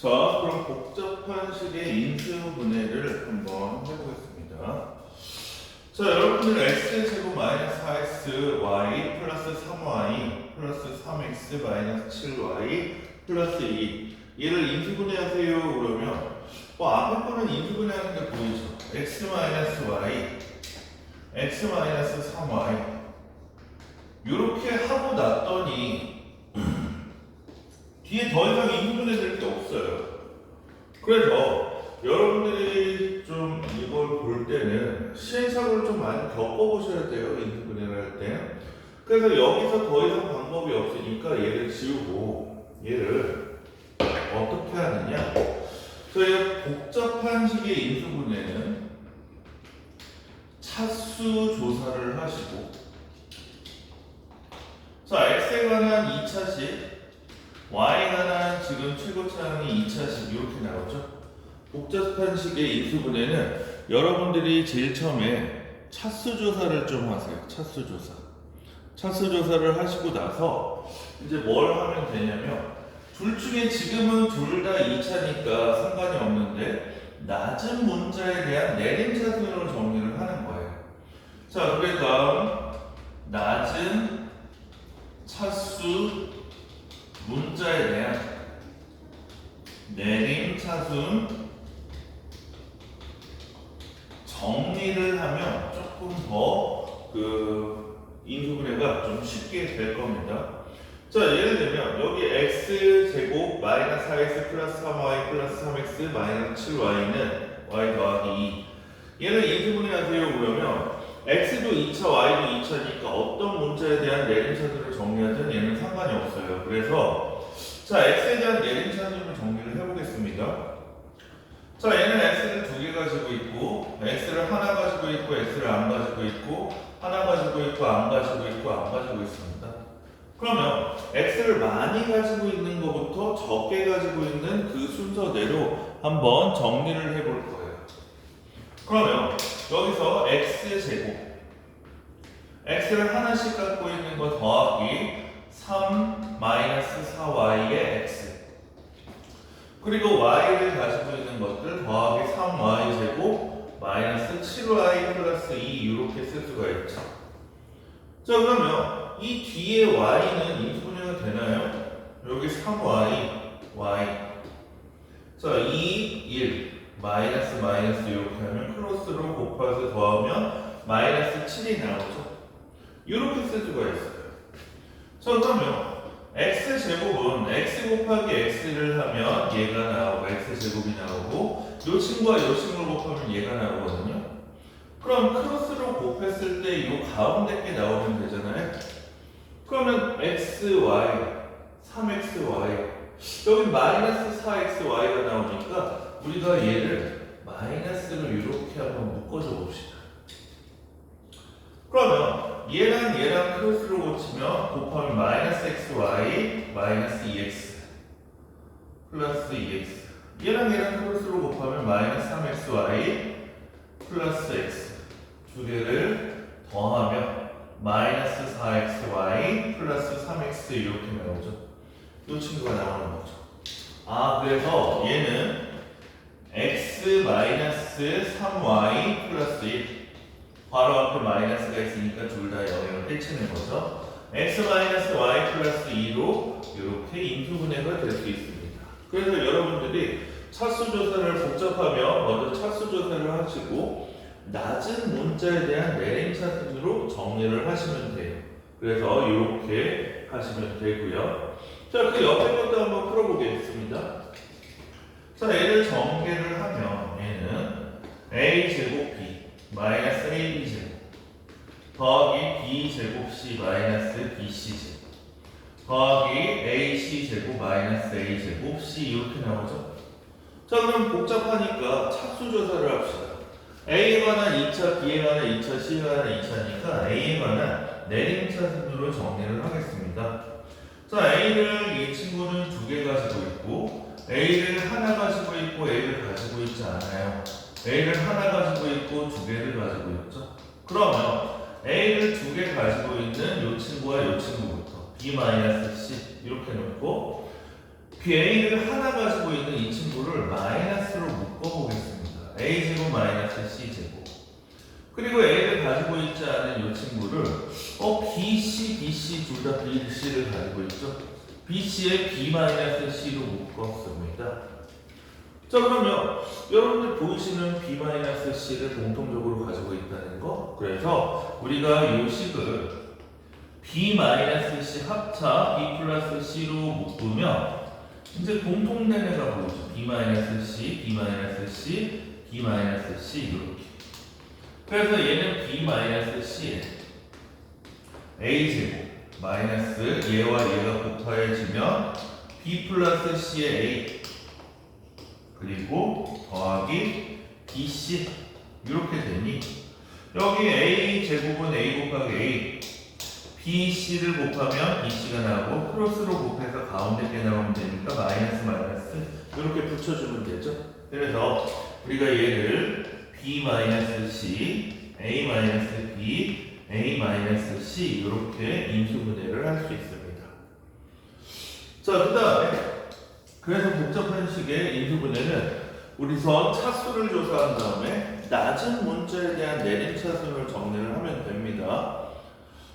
자, 그럼 복잡한 식의 인수 분해를 한번 해보겠습니다. 자, 여러분들 x 제곱 마이너스 4x y 플러스 3y 플러스 3x 마이너스 7y 플러스 2 얘를 인수분해하세요 그러면 뭐 앞에 거는 인수분해하는 게 보이죠? x 마이너스 y x 마이너스 3y 이렇게 하고 났더니 뒤에 더 이상 인수분해 될게 없어요. 그래서 여러분들이 좀 이걸 볼 때는 시행착오를 좀 많이 겪어보셔야 돼요. 인수분해를 할 때. 그래서 여기서 더 이상 방법이 없으니까 얘를 지우고 얘를 어떻게 하느냐. 저희 복잡한 식의 인수분해는 차수 조사를 하시고 자, x에 관한 2차식 y에 관한 지금 최고차항이 2차식 이렇게 나오죠. 복잡한 식의 인수분해는 여러분들이 제일 처음에 차수 조사를 좀 하세요. 차수 조사. 차수 조사를 하시고 나서 이제 뭘 하면 되냐면 둘 중에 지금은 둘 다 2차니까 상관이 없는데 낮은 문자에 대한 내림차순으로 정리를 하는 거예요. 자, 다음 낮은 차수 문자에 대한 내림 차순 정리를 하면 조금 더 그 인수분해가 좀 쉽게 될 겁니다. 자, 예를 들면 여기 x 제곱 마이너스 4x 플러스 3y 플러스 3x 마이너스 7y는 y 더하기 2 얘를 인수분해하세요 그러면 x도 2차, y도 2차니까 어떤 문자에 대한 내림차순을 정리하든 얘는 상관이 없어요. 그래서 자, x에 대한 내림차순을 정리를 해보겠습니다. 자, 얘는 x를 두 개 가지고 있고, x를 하나 가지고 있고, x를 안 가지고 있고, 하나 가지고 있고, 안 가지고 있고, 안 가지고 있습니다. 그러면 x를 많이 가지고 있는 것부터 적게 가지고 있는 그 순서대로 한번 정리를 해볼 거예요. 그러면 여기서 x 제곱, x를 하나씩 갖고 있는 거 더하기 3 마이너스 4y의 x. 그리고 y를 가지고 있는 것들 더하기 3y 제곱 마이너스 7y 플러스 2 이렇게 쓸 수가 있죠. 자 그러면 이 뒤에 y는 인수분해가 되나요? 여기 3y, y. 자 2, 1 마이너스 마이너스 이렇게 하면 크로스로 곱해서 더하면 마이너스 7이 나오죠. 이렇게 쓸 수가 있어요. 자 그러면 x 제곱은 x 곱하기 x를 하면 얘가 나오고 x 제곱이 나오고 요 친구와 요 친구를 곱하면 얘가 나오거든요. 그럼 크로스로 곱했을 때요 가운데 게 나오면 되잖아요. 그러면 x, y, 3xy 여기 마이너스 4xy가 나오니까 우리가 얘를 마이너스로 이렇게 한번 묶어줘 봅시다. 그러면 얘랑 얘랑 크로스로 고치면 곱하면 마이너스 xy 마이너스 2x 플러스 2x 얘랑 얘랑 크로스로 곱하면 마이너스 3xy 플러스 x 두 개를 더하면 마이너스 4xy 플러스 3x 이렇게 나오죠. 이 친구가 나오는 거죠. 아 그래서 얘는 3y 플러스 1 바로 앞에 마이너스가 있으니까 둘다 영역을 해치는 거죠. x 마이너스 y 플러스 2로 이렇게 인수분해가 될 수 있습니다. 그래서 여러분들이 차수 조사를 복잡하면 먼저 차수 조사를 하시고 낮은 문자에 대한 내림 차순으로 정리를 하시면 돼요. 그래서 이렇게 하시면 되고요. 자, 그 옆에 것도 한번 풀어보겠습니다. 자, 얘를 전개를 하면 a 제곱 b 마이너스 ab 제곱 더하기 b 제곱 c 마이너스 bc 제곱 더하기 ac 제곱 마이너스 a 제곱 c 이렇게 나오죠. 자, 그럼 복잡하니까 차수 조사를 합시다. A에 관한 2차, B에 관한 2차, C에 관한 2차니까 A에 관한 내림차 순으로 정리를 하겠습니다. 자, A를 이 친구는 두 개 가지고 있고 A를 하나 가지고 있고 A를 가지고 있지 않아요. A를 하나 가지고 있고 두 개를 가지고 있죠. 그러면 A를 두 개 가지고 있는 이 친구와 이 친구부터 B-C 이렇게 놓고 그 B-A를 하나 가지고 있는 이 친구를 마이너스로 묶어보겠습니다. A제곱 마이너스 C제곱 그리고 A를 가지고 있지 않은 이 친구를 어 BC, BC 둘 다 BC를 가지고 있죠. BC에 B-C로 묶었습니다. 자 그러면 여러분들 보이시는 B-C를 공통적으로 가지고 있다는 거? 그래서 우리가 이 식을 B-C 합차 B 플러스 C로 묶으면 이제 공통된 애가 보이죠. B-C, B-C, B-C 이렇게. 그래서 얘는 B-C에 A 제곱 마이너스 얘와 얘가 곱하여지면 B 플러스 C의 A 그리고 더하기 BC 이렇게 되니 여기 A 제곱은 A 곱하기 A BC를 곱하면 BC가 나오고 크로스로 곱해서 가운데 게 나오면 되니까 마이너스 마이너스 이렇게 붙여주면 되죠. 그래서 우리가 얘를 B 마이너스 C A 마이너스 B A 마이너스 C 이렇게 인수분해를 할 수 있습니다. 자그 다음에 그래서 복잡한 식의 인수분해는 우리 선 차수를 조사한 다음에 낮은 문자에 대한 내림차순을 정리를 하면 됩니다.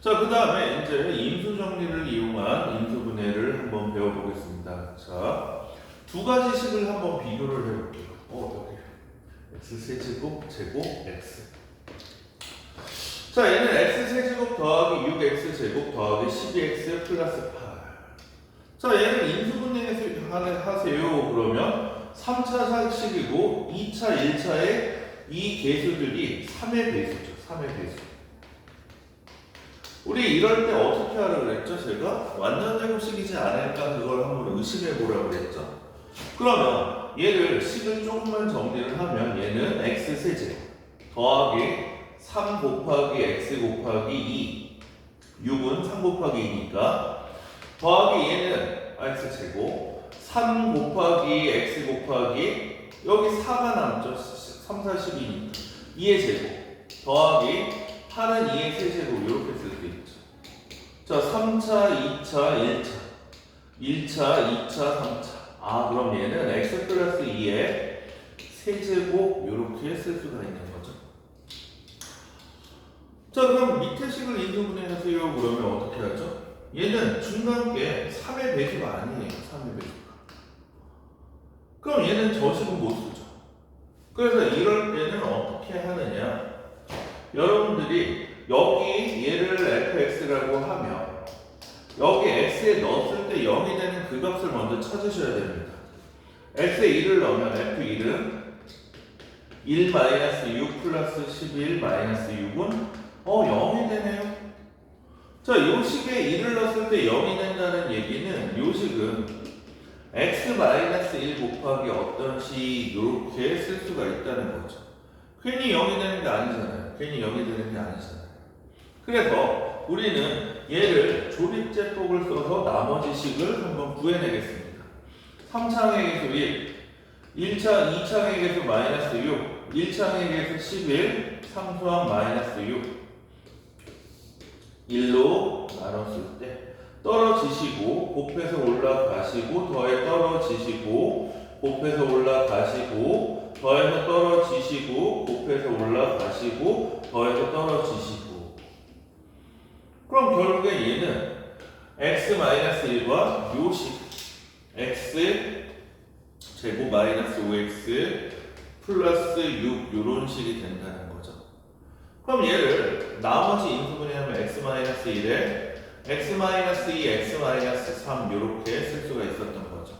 자, 그 다음에 이제 인수 정리를 이용한 인수분해를 한번 배워보겠습니다. 자, 두 가지 식을 한번 비교를 해볼게요. 어, 여기. x 세제곱 제곱 x. 자, 얘는 x 세제곱 더하기 6x 제곱 더하기 12x 플러스 8. 자, 얘는 인수분해 하세요. 그러면 3차 상식이고 2차, 1차에 이 개수들이 3의 배수죠. 3의 배수. 우리 이럴 때 어떻게 하라 그랬죠? 제가 완전 제곱식이지 않을까 그걸 한번 의심해 보라고 그랬죠. 그러면 얘를 식을 조금만 정리를 하면 얘는 x 세제곱 더하기 3 곱하기 x 곱하기 2 6은 3 곱하기 2니까 더하기 얘는 x 제곱 3 곱하기 x 곱하기 여기 4가 남죠. 3, 4, 12니까. 2의 제곱 더하기 8은 2의 세제곱 이렇게 쓸 수 있죠. 자 3차 2차 1차. 1차 2차 3차. 아 그럼 얘는 x 플러스 2의 세제곱 이렇게 쓸 수가 있는 거죠. 자 그럼 밑에 식을 인수분해하세요. 그러면 어떻게 하죠? 얘는 중간계 3의 배수가 아니에요. 3의 배수가. 그럼 얘는 저식은 못 쓰죠. 그래서 이럴 때는 어떻게 하느냐? 여러분들이 여기 얘를 fx라고 하면 여기 x에 넣었을 때 0이 되는 그 값을 먼저 찾으셔야 됩니다. x에 1을 넣으면 f1은 1 마이너스 6 플러스 11 마이너스 6은 어 0이 되네요. 자, 요 식에 1을 넣었을 때 0이 된다는 얘기는 요 식은 x-1 곱하기 어떤 식 이렇게 쓸 수가 있다는 거죠. 괜히 0이 되는 게 아니잖아요. 괜히 0이 되는 게 아니잖아요. 그래서 우리는 얘를 조립제법을 써서 나머지 식을 한번 구해내겠습니다. 3차항의 개수 1, 1차, 2차항의 개수 마이너스 6, 1차항의 개수 11, 3수항 마이너스 6, 1로 나눴을 때 떨어지시고 곱해서 올라가시고 더해 떨어지시고 곱해서 올라가시고 더해서 떨어지시고 곱해서 올라가시고 더해서 떨어지시고 그럼 결국에 얘는 x-1과 요식 x 제곱 마이너스 5x 플러스 6 요런 식이 된다는 거죠. 그럼 얘를 나머지 인수분해하면 x-1에 x-2, x-3 이렇게 쓸 수가 있었던 거죠.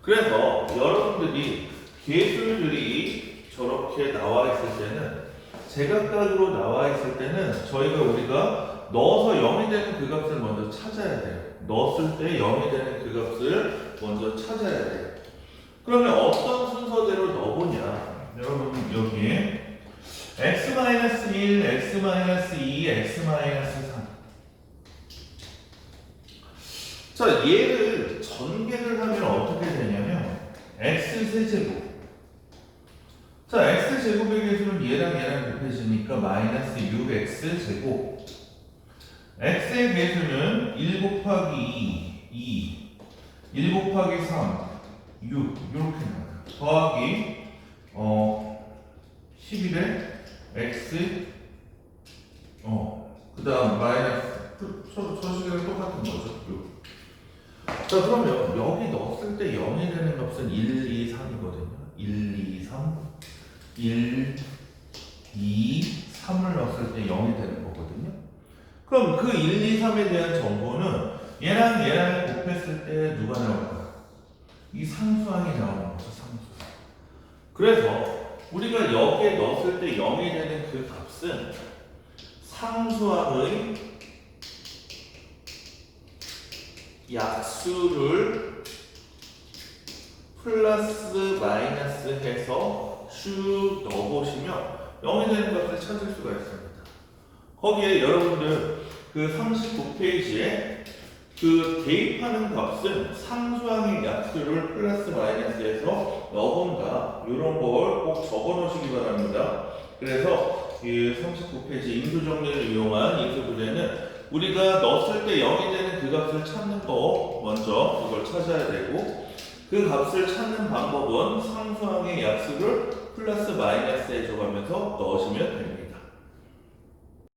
그래서 여러분들이 개수들이 저렇게 나와 있을 때는 제각각으로 나와 있을 때는 저희가 우리가 넣어서 0이 되는 그 값을 먼저 찾아야 돼요. 넣었을 때 0이 되는 그 값을 먼저 찾아야 돼요. 그러면 어떤 순서대로 넣어보냐? 여러분 여기에 x-1, x-2, x-3. 자, 얘를 전개를 하면 어떻게 되냐면 x 세제곱. 자, x 제곱의 개수는 얘랑 얘랑 곱해지니까 마이너스 6x 제곱. x의 개수는 1 곱하기 2, 2, 1 곱하기 3, 6 이렇게 나와요. 더하기 어 11에 x 어 그 다음 마이너스 그, 저, 저 식이랑 똑같은 거죠. 요. 자, 그러면 여기 넣었을 때 0이 되는 값은 1, 2, 3이거든요. 1, 2, 3. 1, 2, 3을 넣었을 때 0이 되는 거거든요. 그럼 그 1, 2, 3에 대한 정보는 얘랑 얘랑 곱했을 때 누가 나올까? 이 상수항이 나오는 거죠, 상수항. 그래서 우리가 여기에 넣었을 때 0이 되는 그 값은 상수항의 약수를 플러스 마이너스 해서 쭉 넣어보시면 0이 되는 값을 찾을 수가 있습니다. 거기에 여러분들 그 39페이지에 그 대입하는 값은 상수항의 약수를 플러스 마이너스해서 넣어본다. 이런 걸 꼭 적어 놓으시기 바랍니다. 그래서 이 39페이지 인수 정리를 이용한 인수 부대는 우리가 넣었을 때 0이 되는 그 값을 찾는 거 먼저 그걸 찾아야 되고 그 값을 찾는 방법은 상수항의 약수를 플러스 마이너스 해줘가면서 넣으시면 됩니다.